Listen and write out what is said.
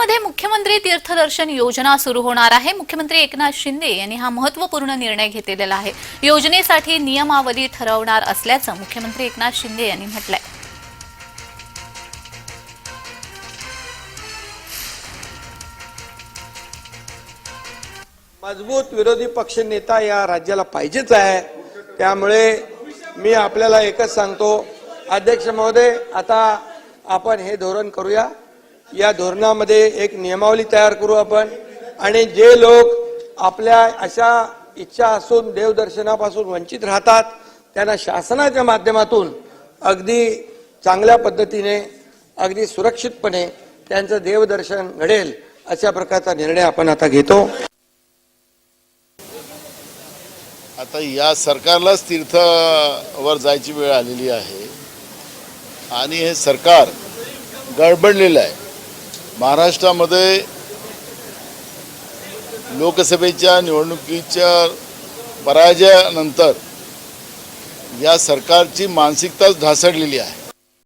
पुण्यामध्ये मुख्यमंत्री तीर्थदर्शन योजना सुरू होणार आहे. मुख्यमंत्री एकनाथ शिंदे यांनी हा महत्त्वपूर्ण निर्णय घेतलेला आहे. योजनेसाठी नियमावली ठरवणार असल्याचं मुख्यमंत्री एकनाथ शिंदे यांनी म्हटलंय. मजबूत विरोधी पक्ष नेता या राज्याला पाहिजेच आहे. त्यामुळे मी आपल्याला एकच सांगतो. अध्यक्ष महोदय आता आपण हे धोरण करूया. या धोरणामध्ये एक नियमावली तयार करू आपण. आणि जे लोक आपल्या अशा इच्छा असून देवदर्शनापासून वंचित राहतात त्यांना शासनाच्या माध्यमातून अगदी चांगल्या पद्धतीने अगदी सुरक्षितपणे त्यांचं देवदर्शन घडेल अशा प्रकारचा निर्णय आपण आता घेतो. आता या सरकारलाच तीर्थवर जायची वेळ आलेली आहे. आणि हे सरकार गडबडलेलं आहे. महाराष्ट्रामध्ये लोकसभेच्या निवडणुकीच्या पराजयानंतर या सरकारची मानसिकताच ढासळलेली आहे.